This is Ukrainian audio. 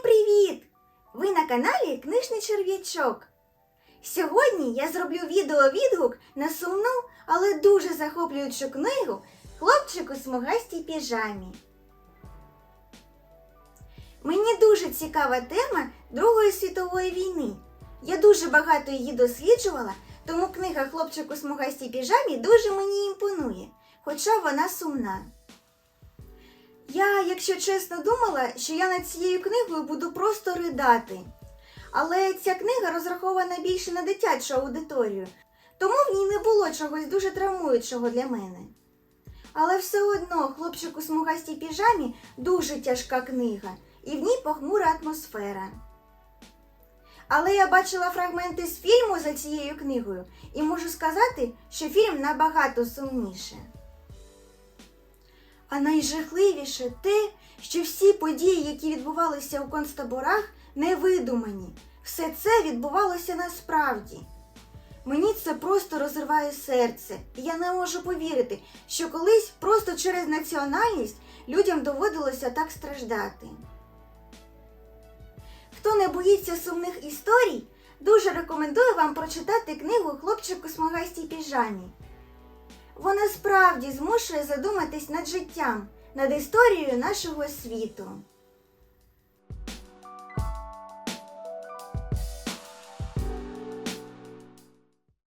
Всім привіт! Ви на каналі Книжний Черв'ячок. Сьогодні я зроблю відео-відгук на сумну, але дуже захоплюючу книгу Хлопчик у смугастій піжамі. Мені дуже цікава тема Другої світової війни. Я дуже багато її досліджувала, тому книга Хлопчик у смугастій піжамі дуже мені імпонує, хоча вона сумна. Я, якщо чесно, думала, що я над цією книгою буду просто ридати. Але ця книга розрахована більше на дитячу аудиторію, тому в ній не було чогось дуже травмуючого для мене. Але все одно хлопчик у смугастій піжамі дуже тяжка книга, і в ній похмура атмосфера. Але я бачила фрагменти з фільму за цією книгою і можу сказати, що фільм набагато сумніше. А найжахливіше те, що всі події, які відбувалися у концтаборах, не видумані. Все це відбувалося насправді. Мені це просто розриває серце, і я не можу повірити, що колись просто через національність людям доводилося так страждати. Хто не боїться сумних історій, дуже рекомендую вам прочитати книгу Хлопчик у смугастій піжамі. Вона справді змушує задуматись над життям, над історією нашого світу.